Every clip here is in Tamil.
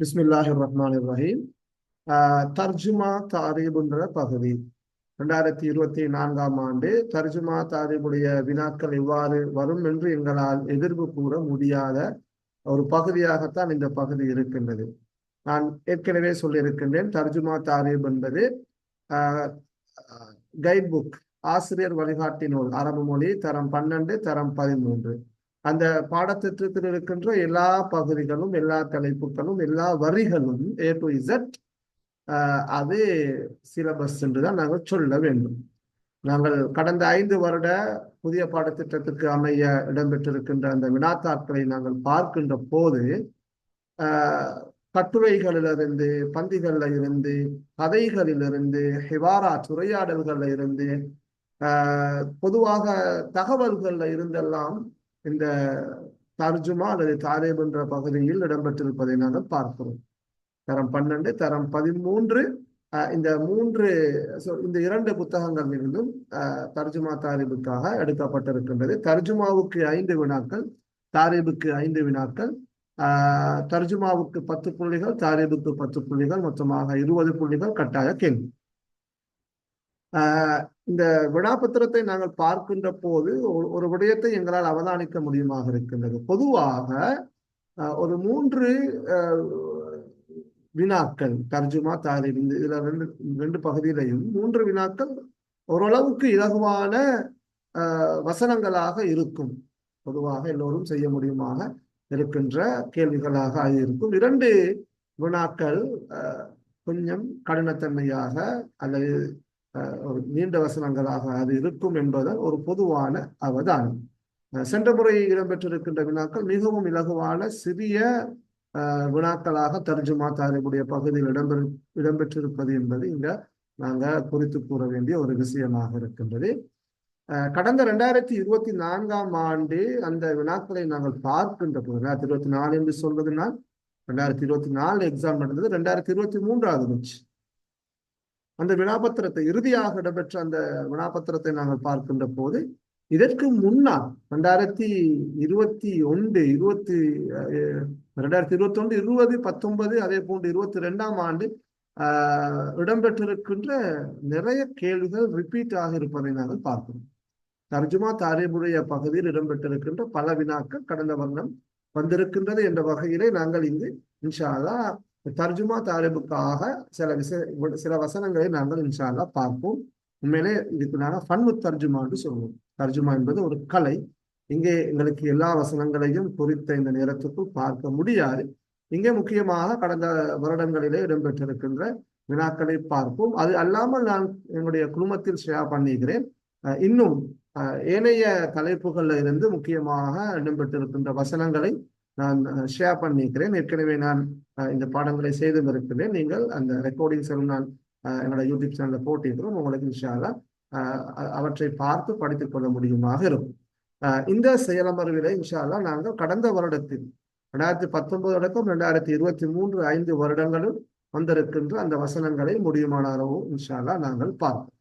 பிஸ்மில்லாஹி ரஹ்மான் ரஹீம் தர்ஜுமா தாரீபுன்ற பகுதி. ரெண்டாயிரத்தி இருபத்தி நான்காம் ஆண்டு தர்ஜுமா தாரீபுடைய வினாக்கள் இவ்வாறு வரும் என்று எங்களால் எதிர்ப்பு கூற முடியாத ஒரு பகுதியாகத்தான் இந்த பகுதி இருக்கின்றது. நான் ஏற்கனவே சொல்லியிருக்கின்றேன் தர்ஜுமா தாரீப் என்பது கைட் புக் ஆசிரியர் வழிகாட்டி நூல் அரபு மொழி தரம் பன்னெண்டு தரம் பதிமூன்று. அந்த பாடத்திட்டத்தில் இருக்கின்ற எல்லா பகுதிகளும் எல்லா தலைப்புகளும் எல்லா வரிகளும் ஏ டு இசட் அது சிலபஸ் என்று தான் நாங்கள் சொல்ல வேண்டும். நாங்கள் கடந்த ஐந்து வருட புதிய பாடத்திட்டத்திற்கு அமைய இடம்பெற்றிருக்கின்ற அந்த வினாத்தாட்களை நாங்கள் பார்க்கின்ற போது கட்டுரைகளிலிருந்து பந்திகள்ல இருந்து கதைகளிலிருந்து ஹிவாரா உரையாடல்கள்ல இருந்து பொதுவாக தகவல்கள்ல இருந்தெல்லாம் இந்த தர்ஜுமா அல்லது தாரேப் என்ற பகுதியில் இடம்பெற்றிருப்பதை நாங்கள் பார்க்கிறோம். தரம் பன்னெண்டு தரம் பதிமூன்று இந்த மூன்று இந்த இரண்டு புத்தகங்கள் இருந்தும் தர்ஜுமா தாரிபுக்காக எடுக்கப்பட்டிருக்கின்றது. தர்ஜுமாவுக்கு ஐந்து வினாக்கள் தாரிபுக்கு ஐந்து வினாக்கள் தர்ஜுமாவுக்கு பத்து புள்ளிகள் தாரிபுக்கு பத்து புள்ளிகள் மொத்தமாக இருபது புள்ளிகள் கட்டாய கேள்வி. இந்த வினாபத்திரத்தை நாங்கள் பார்க்கின்ற போது ஒரு விடயத்தை எங்களால் அவதானிக்க முடியுமாக இருக்கின்றது. பொதுவாக ஒரு மூன்று வினாக்கள் தர்ஜுமா தாரிப் இந்த இதுல ரெண்டு ரெண்டு பகுதியிலையும் மூன்று வினாக்கள் ஓரளவுக்கு இலகுவான வசனங்களாக இருக்கும். பொதுவாக எல்லோரும் செய்ய முடியுமாக இருக்கின்ற கேள்விகளாக இருக்கும் இரண்டு வினாக்கள் கொஞ்சம் கடினத்தன்மையாக அல்லது ஒரு நீண்ட வசனங்களாக அது இருக்கும் என்பது ஒரு பொதுவான அவதானம். சென்ற முறை இடம்பெற்றிருக்கின்ற வினாக்கள் மிகவும் இலகுவான சிறிய வினாக்களாக தர்ஜுமா தாரிபுடைய பகுதியில் இடம்பெறு இடம்பெற்றிருப்பது என்பது இங்க நாங்க குறித்து கூற வேண்டிய ஒரு விஷயமாக இருக்கின்றது. கடந்த ரெண்டாயிரத்தி இருபத்தி நான்காம் ஆண்டு அந்த வினாக்களை நாங்கள் பார்க்கின்ற போது ரெண்டாயிரத்தி இருபத்தி நாலு என்று சொல்வதுனால் ரெண்டாயிரத்தி இருபத்தி நாலு எக்ஸாம் நடந்தது ரெண்டாயிரத்தி இருபத்தி மூன்றாவது இருந்துச்சு அந்த வினாபத்திரத்தை இறுதியாக இடம்பெற்ற அந்த வினாபத்திரத்தை நாங்கள் பார்க்கின்ற போது இதற்கு முன்னால் ரெண்டாயிரத்தி இருபத்தி ஒன்று இருபத்தி ரெண்டாயிரத்தி இருபத்தி ஒன்று இருபது பத்தொன்பது அதே போன்று இருபத்தி ரெண்டாம் ஆண்டு இடம்பெற்றிருக்கின்ற நிறைய கேள்விகள் ரிப்பீட் ஆக இருப்பதை நாங்கள் பார்க்கிறோம். தர்ஜுமா தாரிபுடைய பகுதியில் இடம்பெற்றிருக்கின்ற பல வினாக்கள் கடந்த வருடம் வந்திருக்கின்றது என்ற வகையிலே நாங்கள் இங்கு இன்ஷாலா தர்ஜுமா தாரிபுக்காக சில விச சில வசனங்களை நாங்கள் இன்ஷால்லா பார்ப்போம். உண்மையிலே இதுக்கு நாங்கள் ஃபன்மு தர்ஜுமான்னு சொல்லுவோம் தர்ஜுமா என்பது ஒரு கலை. இங்கே எங்களுக்கு எல்லா வசனங்களையும் குறித்த இந்த நேரத்துக்குள் பார்க்க முடியாது. இங்கே முக்கியமாக கடந்த வருடங்களிலே இடம்பெற்றிருக்கின்ற வினாக்களை பார்ப்போம். அது அல்லாமல் நான் என்னுடைய குடும்பத்தில் ஷேர் பண்ணிக்கிறேன். இன்னும் ஏனைய தலைப்புகள்ல இருந்து முக்கியமாக இடம்பெற்றிருக்கின்ற வசனங்களை நான் ஷேர் பண்ணிக்கிறேன் ஏற்கனவே நான் இந்த பாடங்களை செய்து இருக்கிறேன் நீங்கள் அந்த ரெக்கார்டிங்ஸ் எல்லாம் நான் என்னோட யூடியூப் சேனல்ல போட்டிருக்கிறோம். உங்களுக்கு இன்ஷால்லா அவற்றை பார்த்து படித்துக் கொள்ள முடியுமாக இருக்கும். இந்த செயலமர்வில இன்ஷால்லா நாங்கள் கடந்த வருடத்தில் ரெண்டாயிரத்தி பத்தொன்பது அடக்கம் ரெண்டாயிரத்தி இருபத்தி மூன்று ஐந்து வருடங்களும் வந்திருக்கின்ற அந்த வசனங்களை முடியுமான அளவு இன்ஷால்லா நாங்கள் பார்ப்போம்.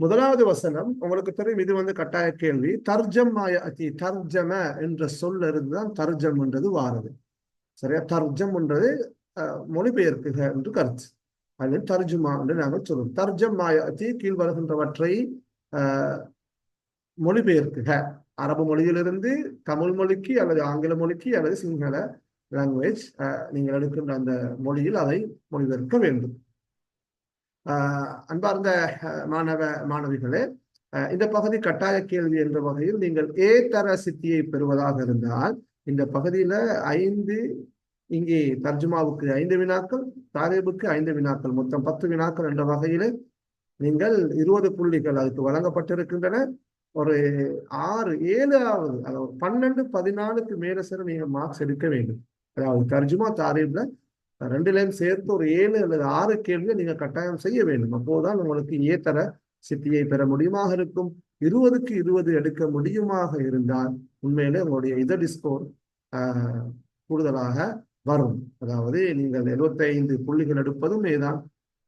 முதலாவது வசனம் உங்களுக்கு தெரியும் இது வந்து கட்டாய கேள்வி. தர்ஜம் அதி தர்ஜம என்ற சொல்ல இருந்துதான் தர்ஜம் என்றது வாரது. சரியா? தர்ஜம் என்றது மொழிபெயர்க்குக என்று கருத்து. அது தர்ஜுமா என்று நாங்கள் சொல்லுவோம் தர்ஜம் மாயத்தி கீழ் வருகின்றவற்றை மொழிபெயர்க்குக. அரபு மொழியிலிருந்து தமிழ் மொழிக்கு அல்லது ஆங்கில மொழிக்கு அல்லது சிங்கள லாங்குவேஜ் நீங்கள் எடுக்கின்ற அந்த மொழியில் அதை மொழிபெயர்க்க வேண்டும். அன்பார்ந்த மாணவ மாணவிகளே இந்த பகுதி கட்டாய கேள்வி என்ற வகையில் நீங்கள் ஏ தர சித்தியை பெறுவதாக இருந்தால் இந்த பகுதியில ஐந்து இங்கே தர்ஜுமாவுக்கு ஐந்து வினாக்கள் தாரேபுக்கு ஐந்து வினாக்கள் மொத்தம் பத்து வினாக்கள் என்ற வகையில் நீங்கள் இருபது புள்ளிகள் அதுக்கு வழங்கப்பட்டிருக்கின்றன. ஒரு ஆறு ஏழாவது அதாவது பன்னெண்டு பதினாலுக்கு மேல சார் நீங்கள் மார்க்ஸ் எடுக்க வேண்டும். அதாவது தர்ஜுமா தாரீப்ல ரெண்டுலையும் சேர்த்து ஒரு ஏழு அல்லது ஆறு கேள்வியை நீங்க கட்டாயம் செய்ய வேண்டும். அப்போதான் உங்களுக்கு ஏத்தர சித்தியை பெற முடியுமாக இருக்கும். இருபதுக்கு இருபது எடுக்க முடியுமாக இருந்தால் உண்மையிலே உங்களுடைய இதடி ஸ்கோர் கூடுதலாக வரும். அதாவது நீங்கள் எழுபத்தைந்து புள்ளிகள் எடுப்பதும் ஏதான்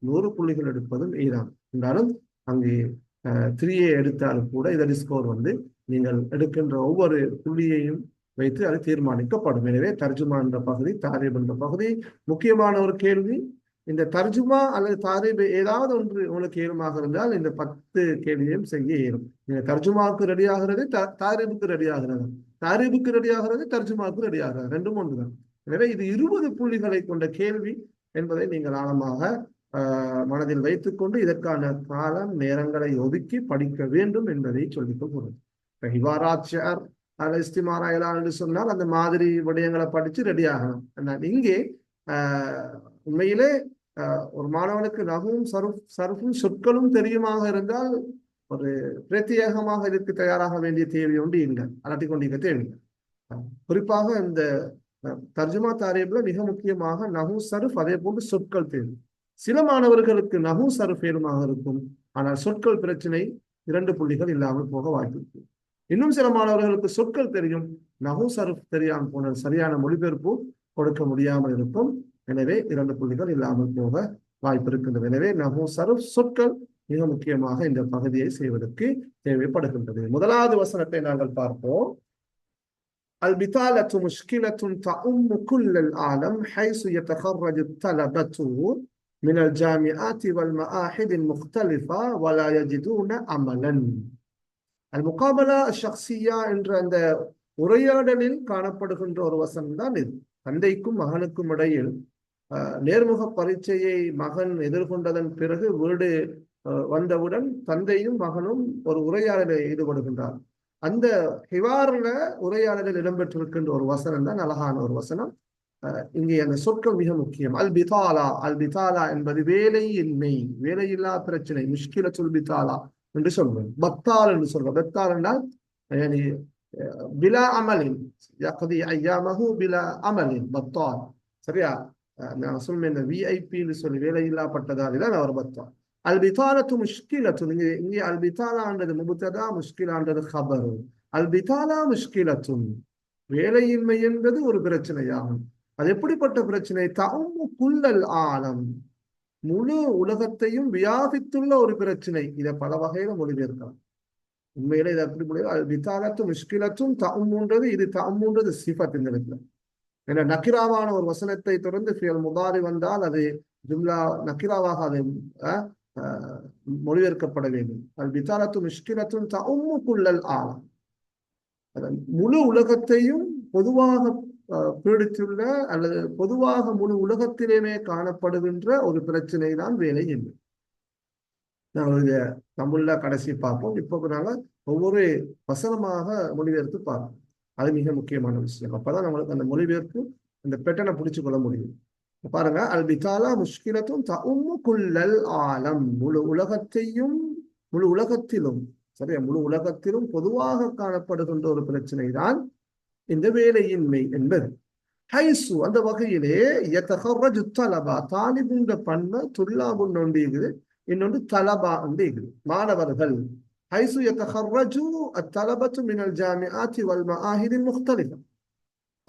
நூறு புள்ளிகள் எடுப்பதும் ஏதான் என்றாலும் அங்கே த்ரீயை எடுத்தாலும் கூட இதடி ஸ்கோர் வந்து நீங்கள் எடுக்கின்ற ஒவ்வொரு புள்ளியையும் வைத்து அது தீர்மானிக்கப்படும். எனவே தர்ஜுமா என்ற பகுதி தாரீப் என்ற பகுதி. முக்கியமான ஒரு கேள்வி இந்த தர்ஜுமா அல்லது தாரீப் ஏதாவது ஒன்று உங்களுக்கு ஏழுமாக இருந்தால் இந்த பத்து கேள்வியும் செய்ய இயலும். இந்த தர்ஜுமாவுக்கு ரெடி ஆகிறது தாரீபுக்கு ரெடி ஆகிறது. தாரீபுக்கு ரெடி ஆகிறது தர்ஜுமாவுக்கு ரெடி ஆகிறது. ரெண்டும் ஒன்றுதான். எனவே இது இருபது புள்ளிகளை கொண்ட கேள்வி என்பதை நீங்கள் ஆழமாக மனதில் வைத்துக்கொண்டு இதற்கான காலம் நேரங்களை ஒதுக்கி படிக்க வேண்டும் என்பதை சொல்லிக் கொள்கிறோம் இப்ப அதில் அல்ல இஸ்திமாரா என்று சொன்னால் அந்த மாதிரி விடயங்களை படிச்சு ரெடி ஆகணும். இங்கே உண்மையிலே ஒரு மாணவனுக்கு நகவும் சருஃப் சருப்பும் சொற்களும் தெரியுமாக இருந்தால் ஒரு பிரத்யேகமாக இதற்கு தயாராக வேண்டிய தேவை ஒன்று இல்லை அலட்டி கொண்டிருக்க தேவை குறிப்பாக இந்த தர்ஜுமா தாரீப்ல மிக முக்கியமாக நகு சருஃப் அதே போன்று சொற்கள் தேவை. சில மாணவர்களுக்கு நகு சருஃப் ஏதுமாக இருக்கும். ஆனால் சொற்கள் பிரச்சனை இரண்டு புள்ளிகள் இல்லாமல் போக வாய்ப்பு இருக்கு. இன்னும் சில மாணவர்களுக்கு சொற்கள் தெரியும் நகு சருஃப் தெரியாமல் போன சரியான மொழிபெயர்ப்பு கொடுக்க முடியாமல் இருக்கும் எனவே இரண்டு புள்ளிகள் இல்லாமல் போக வாய்ப்பு இருக்கின்றது எனவே நகு சருஃப் சொற்கள் மிக முக்கியமாக இந்த பகுதியை செய்வதற்கு தேவைப்படுகின்றது முதலாவது வசனத்தை நாங்கள் பார்ப்போம் البطالة مشكلة تعم كل العالم حيث يتخرج الطلبة من الجامعات والمعاهد المختلفة ولا يجدون عملا அல் முகாபலா ஷக்சியா என்ற அந்த உரையாடலில் காணப்படுகின்ற ஒரு வசனம் தான் இது. தந்தைக்கும் மகனுக்கும் இடையில் நேர்முக பரீட்சையை மகன் எதிர்கொண்டதன் பிறகு வீடு வந்தவுடன் தந்தையும் மகனும் ஒரு உரையாடலில் ஈடுபடுகின்றார். அந்த ஹிவாரில் உரையாடலில் இடம்பெற்றிருக்கின்ற ஒரு வசனம் தான் அழகான ஒரு வசனம். இங்கே அந்த சொற்கள் மிக முக்கியம். அல் பிதாலா அல் பிதாலா என்பது வேலையின்மை வேலையில்லா பிரச்சனை முஷ்கில சொல் பிதாலா. என்று சொல்வேன் பத்தால் என்று சொல்றோம் பத்தால் என்றால் பிலா அமலின் யக்தி ஐயாமஹு பிலா அமலின் பத்தால் சரியா நான் சொல்லுவேன் இந்த விஐபின்னு சொல்லி வேலையில்லாப்பட்டதால் தான் அவர் பத்தால் البطالة مشكلة இங்கே البطالة முபுத்ததா முஷ்கிலான்றது ஹபரு البطالة مشكلة வேலையின்மை என்பது ஒரு பிரச்சனையாகும் அது எப்படிப்பட்ட பிரச்சனை தம்மு குல்லல் ஆலம் முழு உலகத்தையும் வியாபித்துள்ள ஒரு பிரச்சனை. இதை பல வகையில மொழிபெயர்க்கலாம். உண்மையில இதை எப்படி முடியும் அது வித்தாலத்தும் முஷ்கிலத்தும் தம்முன்றது இது தம்முன்றது சிஃபத் இந்த இடத்துல ஏன்னா நக்கிராவான ஒரு வசனத்தை தொடர்ந்து ஃபியல் முதாரி வந்தால் அது ஜும்லா நக்கிராவாக அது மொழிபெயர்க்கப்பட வேண்டும். அது வித்தாலத்து முஷ்கிலத்தும் தம்முக்குள்ளல் ஆழம் முழு உலகத்தையும் பொதுவாக பீடித்துள்ள அல்லது பொதுவாக முழு உலகத்திலேயுமே காணப்படுகின்ற ஒரு பிரச்சனை தான் வேலை என்று. நாங்கள் இதை தமிழ்ல கடைசி பார்ப்போம். இப்போ நாங்க ஒவ்வொரு வசனமாக மொழிபெயர்த்து பார்ப்போம். அது மிக முக்கியமான விஷயம். அப்பதான் நம்மளுக்கு அந்த மொழிபெயர்ப்பு அந்த பெட்டனை பிடிச்சு கொள்ள முடியும். பாருங்க அல் பிதாலா முஷ்கிலத்தும் தஉம்மு குல்லல் ஆலம். முழு உலகத்தையும் முழு உலகத்திலும் சரியா? முழு உலகத்திலும் பொதுவாக காணப்படுகின்ற ஒரு பிரச்சனை தான் இந்த வேலையின்மை என்பது. ஹைசு அந்த வகையிலே எத்தகரஜு தலபா தாலிபுண்ட பன்மை துல்லாபுன்னு ஒன்று இருக்குது இன்னொன்று தலபா என்று இருக்குது. மாணவர்கள் ஹைசு எத்தகரஜு அத்தலபத்து மினல் ஜாமி ஆத்தி வல்மா மஆஹிதின் முக்தலிகம்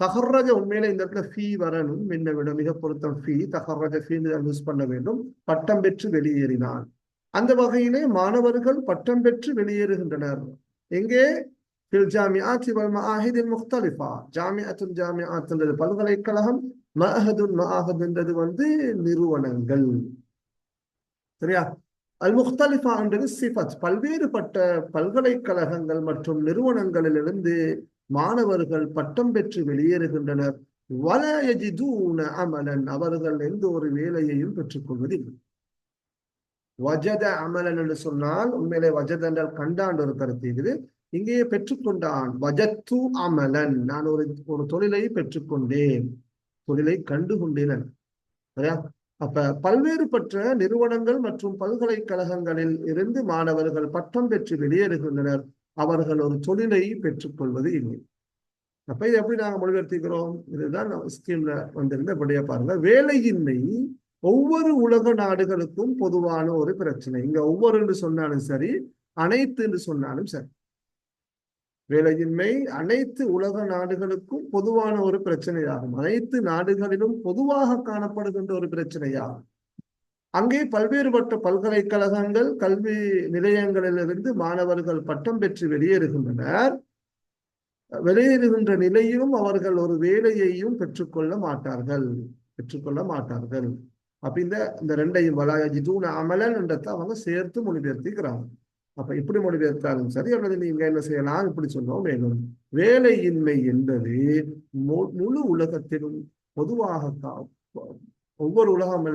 தகர்ரஜ உண்மையில இந்த இடத்துல ஃபீ வரணும் முன்ன விட மிக பொருத்தம் ஃபீ தகர்ரஜ ஃபீன்னு யூஸ் பண்ண வேண்டும். பட்டம் பெற்று வெளியேறினான் அந்த வகையிலே மாணவர்கள் பட்டம் பெற்று வெளியேறுகின்றனர். எங்கே? ஜாமியாத் வல் மஆஹிதில் முக்தலிஃபா ஜாமிஅத்துல் ஜாமியாத்துன்றது பல்கலைக்கழகம் மஹதுன் மஆஹத் என்றது வந்து நிறுவனங்கள் சரியா அல் முக்தலிஃபா என்றது சிஃபத் பல்வேறுபட்ட பல்கலைக்கழகங்கள் மற்றும் நிறுவனங்களிலிருந்து மாணவர்கள் பட்டம் பெற்று வெளியேறுகின்றனர் வலயஜிதூன அமலன் அவர்கள் எந்த ஒரு வேலையையும் பெற்றுக்கொள்வதில்லை வஜத அமலன் என்று சொன்னால் உண்மையிலே வஜத் என்றால் கண்டாண்டு ஒரு கருத்து இது இங்கேயே பெற்றுக்கொண்டான். வஜத்து அமலன். நான் ஒரு ஒரு தொழிலை பெற்றுக்கொண்டேன். தொழிலை கண்டுகொண்டேன் சரியா? அப்ப பல்வேறுபட்ட நிறுவனங்கள் மற்றும் பல்கலைக்கழகங்களில் இருந்து மாணவர்கள் பட்டம் பெற்று வெளியேறுகின்றனர். அவர்கள் ஒரு தொழிலை பெற்றுக்கொள்வது இல்லை. அப்ப இது எப்படி நாங்க மொழிபெயர்த்திக்கிறோம்? இதுதான் ஸ்கீம்ல வந்திருந்த இப்படியே பாருங்க. வேலையின்மை ஒவ்வொரு உலக நாடுகளுக்கும் பொதுவான ஒரு பிரச்சனை. இங்க ஒவ்வொரு என்று சொன்னாலும் சரி அனைத்து என்று சொன்னாலும் சரி. வேலையின்மை அனைத்து உலக நாடுகளுக்கும் பொதுவான ஒரு பிரச்சனையாகும். அனைத்து நாடுகளிலும் பொதுவாக காணப்படுகின்ற ஒரு பிரச்சனையாகும். அங்கே பல்வேறுபட்ட பல்கலைக்கழகங்கள் கல்வி நிலையங்களிலிருந்து மாணவர்கள் பட்டம் பெற்று வெளியேறுகின்றனர். வெளியேறுகின்ற நிலையிலும் அவர்கள் ஒரு வேலையையும் பெற்றுக்கொள்ள மாட்டார்கள். பெற்றுக்கொள்ள மாட்டார்கள். அப்ப இந்த இந்த ரெண்டையும் வலாயஜிதூன அமலன் என்றதை அவங்க சேர்த்து மொழிபெயர்த்திக்கிறாங்க. அப்ப இப்படி மொழிபெயர்த்தாலும் சரி அல்லது நீங்க என்ன செய்யலாம் இப்படி சொன்னோம் மேலும் வேலையின்மை என்பது முழு உலகத்திலும் பொதுவாக ஒவ்வொரு உலகம்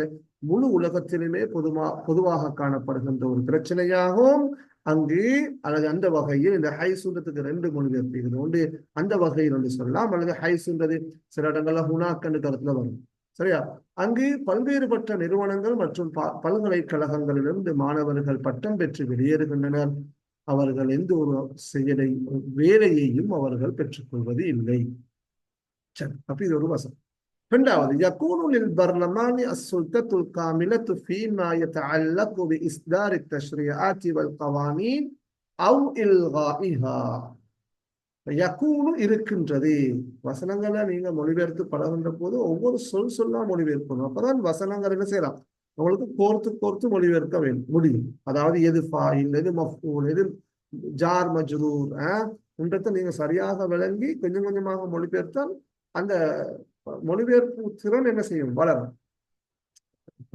முழு உலகத்திலுமே பொதுவா பொதுவாக காணப்படுகின்ற ஒரு பிரச்சனையாகவும் அங்கு அல்லது அந்த வகையில் இந்த ஹைசுன்றதுக்கு ரெண்டு மொழிபெயர்ப்பு ஒன்று அந்த வகையில் ஒன்று சொல்லலாம் அல்லது ஹைசுன்றது சில இடங்கள்ல ஹுனாக்கன்னு கருத்துல வரும். சரியா அங்கு பல்வேறுபட்ட நிறுவனங்கள் மற்றும் பல்கலைக்கழகங்களிலிருந்து மாணவர்கள் பட்டம் பெற்று வெளியேறுகின்றனர் அவர்கள் எந்த ஒரு செயலை வேலையையும் அவர்கள் பெற்றுக்கொள்வது இல்லை சரி அப்ப இது ஒரு வசம் இரண்டாவது يكون للبرلمان السلطة الكاملة فيما يتعلق بإصدار التشريعات والقوانين أو إلغائها யக்கூனு இருக்கின்றது. வசனங்களை நீங்க மொழிபெயர்த்து பழகின்ற போது ஒவ்வொரு சொல் சொல்லா மொழிபெயர்க்கணும். அப்பதான் வசனங்கள் என்ன செய்யலாம்? உங்களுக்கு கோர்த்து கோர்த்து மொழிபெயர்க்க வேண்டும் முடியும். அதாவது எது ஃபாயில் எது மஃபூல் எது ஜார் மஜ்ரூர் என்றதை நீங்க சரியாக விளங்கி கொஞ்சம் கொஞ்சமாக மொழிபெயர்த்தால் அந்த மொழிபெயர்ப்பு திறன் என்ன செய்யும்? வளரும்.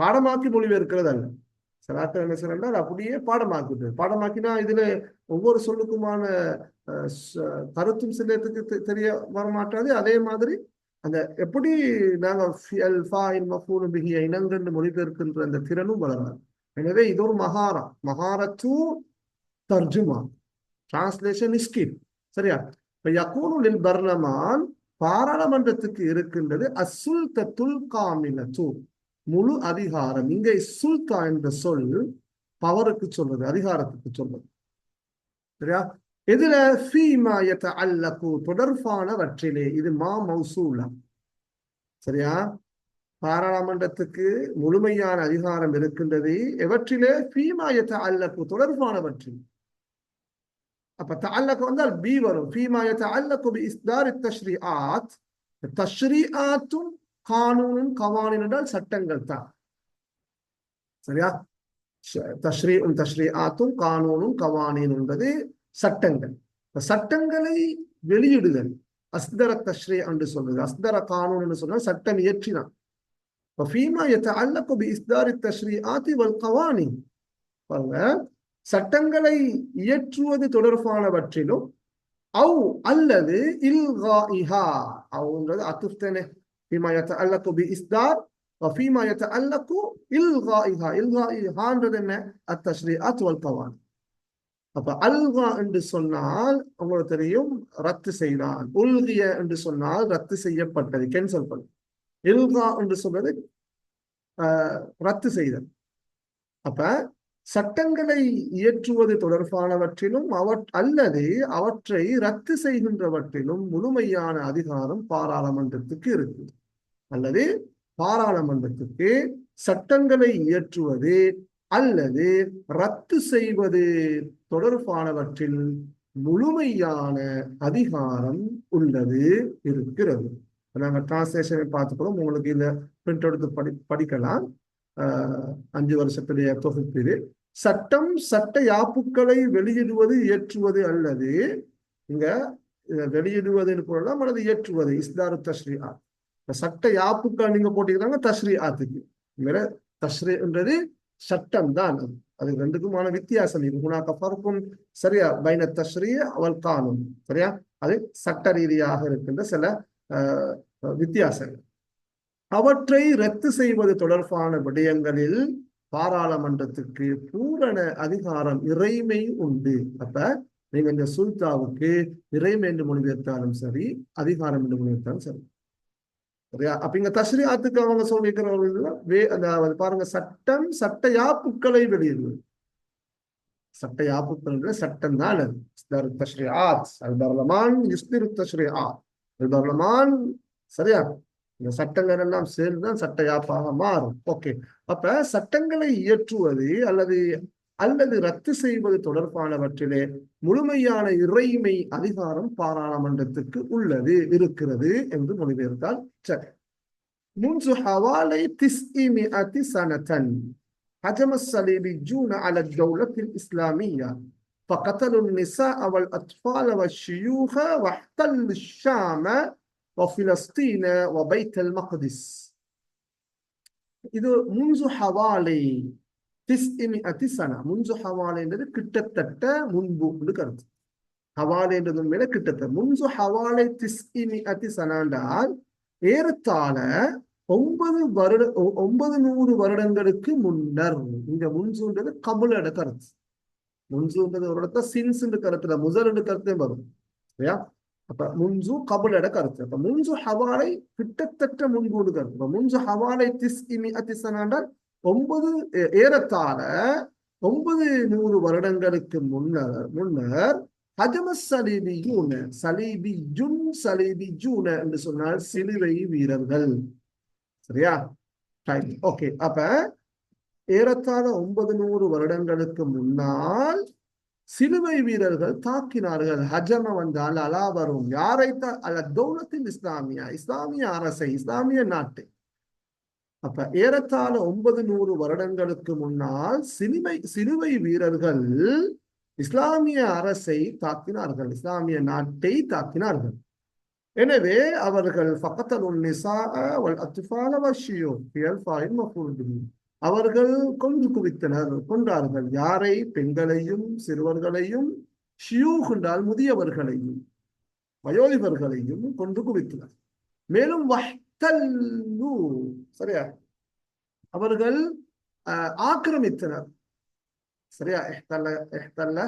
பாடமாக்கி மொழிபெயர்க்கிறது அல்ல சிலாக்கள் என்ன செய்யறால் அப்படியே பாடமாக்குது பாடமாக்கினா இதுல ஒவ்வொரு சொல்லுக்குமான கருத்தும் சிலத்துக்கு தெரிய வரமாட்டாது. அதே மாதிரி அந்த எப்படி நாங்க இனங்கண்டு மொழிபெயர்க்கின்ற அந்த திறனும் வளராது எனவே இது ஒரு மகாரா மகாரத்து தர்ஜுமா. டிரான்ஸ்லேஷன் ஸ்கில் சரியா? இப்ப யக்கூனுலில் பர்ணமான் பாராளுமன்றத்துக்கு இருக்கின்றது அசுல் தத்துல் காமிலத்து முழு அதிகாரம் இங்கே சுல்தா என்ற சொல் பவருக்கு சொல்றது அதிகாரத்துக்கு சொல்றது. சரியா? இதுல ஃபீமாயத்த அல்லக்கு தொடர்பானவற்றிலே இது மா மௌசூலா. சரியா? பாராளுமன்றத்துக்கு முழுமையான அதிகாரம் இருக்கின்றது எவற்றிலே? ஃபீமாயத்த அல்லக்கு தொடர்பானவற்றில். அப்ப தல்லக்கு வந்தால் பி வரும். ஃபீமாயத்த அல்லக்கு இஸ்தாரி இஸ்தார் தஸ்ரீ ஆத் தஸ்ரீ ஆத்தும் கானூனின் கவானின் என்றால் சட்டங்கள் தான். சரியா? தஸ்ரீம் தஸ்ரீ ஆத்தும் கானூனும் கவானின் என்பது சட்டங்கள். சட்டங்களை வெளியிடுதல் அஸ்தர தஸ்ரே என்று சொல்றது. அஸ்தர கானூன் என்று சொன்னால் சட்டம் இயற்றினான் ஃபீமா எத்த அல்லக்கு பி இஸ்தாரி தஸ்ரீ ஆத்தி கவானி சட்டங்களை இயற்றுவது தொடர்பானவற்றிலும் அவ் அல்லது இல்கா இஹா அவுன்றது அத்துஃப்தனே. ஃபீமா யத்த அல்லக்கு பி இஸ்தார் ஃபீமா யத்த அல்லக்கு இல்கா இஹா இல்கா இஹான்றது என்ன அத்தஸ்ரீ அத்வல் கவான் அப்ப அல்வா என்று சொன்னால் உங்களுக்கு தெரியும் ரத்து செய்தான் உல்கிய என்று சொன்னால் ரத்து செய்யப்பட்டது கேன்சல் பண்ணு இல்கா என்று சொல்றது ரத்து செய்தது அப்ப சட்டங்களை இயற்றுவது தொடர்பானவற்றிலும் அவற் அல்லது அவற்றை ரத்து செய்கின்றவற்றிலும் முழுமையான அதிகாரம் பாராளுமன்றத்துக்கு இருக்கு. அல்லது பாராளுமன்றத்துக்கு சட்டங்களை இயற்றுவது அல்லது ரத்து செய்வது தொடர்பானவற்றில் முழுமையான அதிகாரம் உள்ளது இருக்கிறது. நாங்கள் டிரான்ஸ்லேஷனை பார்த்துக்கிறோம். உங்களுக்கு இந்த பிரிண்ட் எடுத்து படி படிக்கலாம். அஞ்சு வருஷத்துடைய தொகுப்பு சட்டம் சட்ட யாப்புக்களை வெளியிடுவது இயற்றுவது அல்லது இங்க வெளியிடுவதுன்னு பொருளாம் அல்லது ஏற்றுவது இஸ்தாரு தஸ்ரீ ஆத் சட்ட யாப்புக்கள் நீங்க போட்டிருக்காங்க தஸ்ரீ ஆத்துக்கு மேல தஸ்ரீன்றது சட்டம் தான் அது. அது ரெண்டுக்குமான வித்தியாசம். இது குணாக்க பருப்பும் சரியா? பைன தஸ்ரீ அவள் காணும் சரியா? அது சட்ட ரீதியாக இருக்கின்ற சில வித்தியாசங்கள். அவற்றை ரத்து செய்வது தொடர்பான விடயங்களில் பாராளுமன்றத்துக்கு பூரண அதிகாரம் இறைமை உண்டு. அப்ப நீங்க இந்த சுல்தாவுக்கு இறைமை என்று மொழிபெயர்த்தாலும் சரி அதிகாரம் என்று மொழிபெயர்த்தாலும் சரி. சரியா? அப்ப இங்க தஸ்ரீஆத்துக்கு அவங்க சொல்லிக்கிறவர்கள் வே அந்த பாருங்க சட்டம் சட்ட யாப்புக்களை வெளியிடுவது. சட்ட யாப்புக்கள் சட்டம் தான் அது. தஸ்ரீஆத் அல் பர்லமான் யுஸ்திரு தஸ்ரீஆத் அல் பர்லமான் சரியா? இந்த சட்டங்கள் எல்லாம் சேர்ந்துதான் சட்ட யாப்பாக மாறும் ஓகே அப்ப சட்டங்களை இயற்றுவது அல்லது அல்லது ரத்து செய்வது தொடர்பானவற்றிலே முழுமையான இறைமை அதிகாரம் பாராளுமன்றத்துக்கு உள்ளது இருக்கிறது என்று மொழிபெயர்த்தால் சரி منذ حوالي تسعمائة سنة هجم الصليبيون على الدولة الإسلامية فقتلوا النساء والأطفال والشيوخ واحتلوا الشام وفلسطين وبيت المقدس இது முன்சு ஹவாலை திஸ்இமி அதிசனா முன்சு ஹவாலைன்றது கிட்டத்தட்ட முன்பு கருத்து ஹவாலைன்றது மேல கிட்டத்தட்ட முன்சு ஹவாலை திஸ்இமி அதிசனாண்டால் ஏறத்தாழ ஒன்பது வருட ஒன்பது நூறு வருடங்களுக்கு முன்னர் இங்க முன்சுன்றது கபுலோட கருத்து முன்சுன்றது ஒரு இடத்துல சின்ஸ் கருத்துல முதல் கருத்தே வரும் சரியா அப்ப முன்சு கபுலோட கருத்து. அப்ப முன்சு ஹவாலை கிட்டத்தட்ட முன்பு கருத்து. அப்ப முன்சு ஹவாலை திஸ் இமி அத்திசனாண்டால் ஒன்பது ஏறத்தாழ ஒன்பது நூறு வருடங்களுக்கு முன்னர் முன்னர் ஹஜம ஜூன் சலீபி ஜூனு என்று சொன்னால் சிலுவை வீரர்கள். சரியா? ஓகே அப்ப ஏறத்தாழ ஒன்பது நூறு வருடங்களுக்கு முன்னால் சிலுவை வீரர்கள் தாக்கினார்கள். ஹஜம வந்தால் அலா வரும். யாரை அல்ல தௌலத்தில் இஸ்லாமியா இஸ்லாமிய அரசை இஸ்லாமிய நாட்டை. அப்ப ஏறத்தாழ ஒன்பது நூறு வருடங்களுக்கு முன்னால் சிலுவை சிலுவை வீரர்கள் இஸ்லாமிய அரசை தாக்கினார்கள். இஸ்லாமிய நாட்டை தாக்கினார்கள். எனவே அவர்கள் அவர்கள் கொன்று குவித்தனர் கொன்றார்கள். யாரை? பெண்களையும் சிறுவர்களையும் ஷியூ முதியவர்களையும் வயோதிபர்களையும் கொன்று குவித்தனர். மேலும் சரியா? அவர்கள் ஆக்கிரமித்தனர். சரியா? எஹ்தல்ல எஹ்தல்ல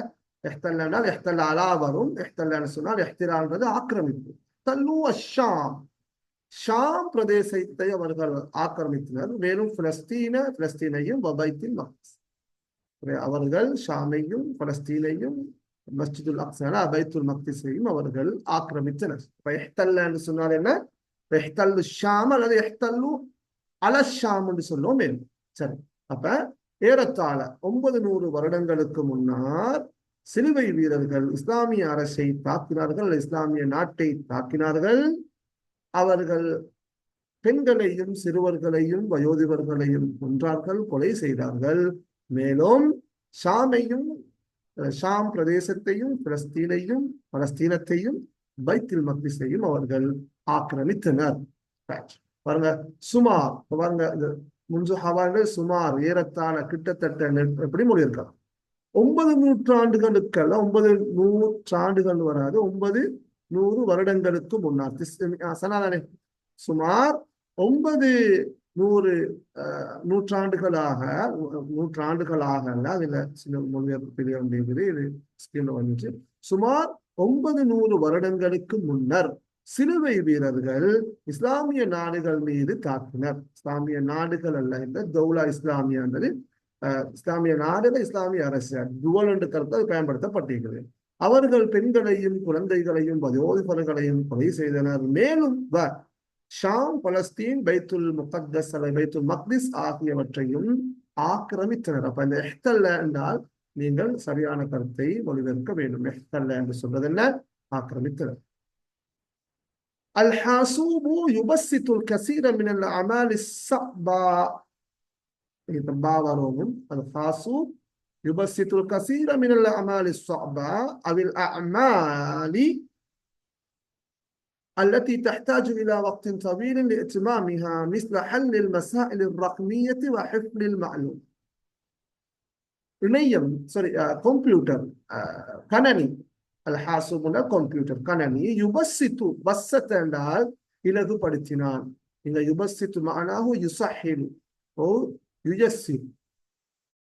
எஹ்தல்லனால் எஹ்தல்ல அலா வரும். எஹ்தல்லன்னு சொன்னால் எஹ்திரான்றது ஆக்கிரமிப்பு. தல்லு அஷாம். ஷாம் பிரதேசத்தை அவர்கள் ஆக்கிரமித்தனர். மேலும் பிலஸ்தீன பிலஸ்தீனையும் வபைத்தின் அவர்கள் ஷாமையும் பலஸ்தீனையும் மஸ்ஜிதுல் அக்ஸான அபைத்துல் மக்திஸையும் அவர்கள் ஆக்கிரமித்தனர். இப்ப எஹ்தல்லன்னு சொன்னால் என்ன? எஹ்தல்லு ஷாம் அல்லது எஹ்தல்லு அலஷாம் என்று சொல்லுவோம் மேலும். சரி. அப்ப ஏறத்தாழ ஒன்பது நூறு வருடங்களுக்கு முன்னால் சிலுவை வீரர்கள் இஸ்லாமிய அரசை தாக்கினார்கள் இஸ்லாமிய நாட்டை தாக்கினார்கள். அவர்கள் பெண்களையும் சிறுவர்களையும் வயோதிபர்களையும் கொன்றார்கள் கொலை செய்தார்கள். மேலும் ஷாமையும் ஷாம் பிரதேசத்தையும் பலஸ்தீனையும் பலஸ்தீனத்தையும் பைத்தில் மக்திஸையும் அவர்கள் ஆக்கிரமித்தனர். பாருங்க சுமார் பாருங்க இந்த முன்சு சுமார் ஏறத்தாழ கிட்டத்தட்ட எப்படி மொழியிருக்கலாம் ஒன்பது நூற்றாண்டுகளுக்கெல்லாம் ஒன்பது நூற்றாண்டுகள் வராது ஒன்பது நூறு வருடங்களுக்கு முன்னார் சனாதானே சுமார் ஒன்பது நூறு நூற்றாண்டுகளாக நூற்றாண்டுகளாக அல்ல அதுல சில மொழிபெயர்ப்பு தெரிய வேண்டியது இது ஸ்கிரீன்ல வந்துச்சு. சுமார் ஒன்பது நூறு வருடங்களுக்கு முன்னர் சிலுவை வீரர்கள் இஸ்லாமிய நாடுகள் மீது தாக்கினர். இஸ்லாமிய நாடுகள் அல்ல இந்த தௌலா இஸ்லாமிய இஸ்லாமிய நாடுகள் இஸ்லாமிய அரசு துவல் என்று கருத்து பயன்படுத்தப்பட்டிருக்கிறது. அவர்கள் பெண்களையும் குழந்தைகளையும் வயோதிபர்களையும் கொலை செய்தனர் மேலும் ஷாம் பலஸ்தீன் பைத்துல் முகத்தஸ் அல்லது பைத்துல் மக்திஸ் ஆகியவற்றையும் ஆக்கிரமித்தனர் அப்ப இந்த எஹ்தல்ல என்றால் நீங்கள் சரியான கருத்தை மொழிபெயர்க்க வேண்டும் எஹ்தல்ல என்று சொல்வது என்ன ஆக்கிரமித்தனர் الحاسوب يبسط الكثير من الأعمال الصعبة يتباورون الحاسوب يبسط الكثير من الأعمال الصعبة أو الأعمال التي تحتاج إلى وقت طويل لإتمامها مثل حل المسائل الرقمية وحفظ المعلوم இணையம் சாரி கம்ப்யூட்டர் கணனி அல்ஹாசுமுன கம்ப்யூட்டர் கணனி யுபசித்து பஸ்ஸத் என்றால் இலகுபடுத்தினான் இங்க யுபசித்து மானாகு யுசஹில் ஓ யுயஸ்ஸி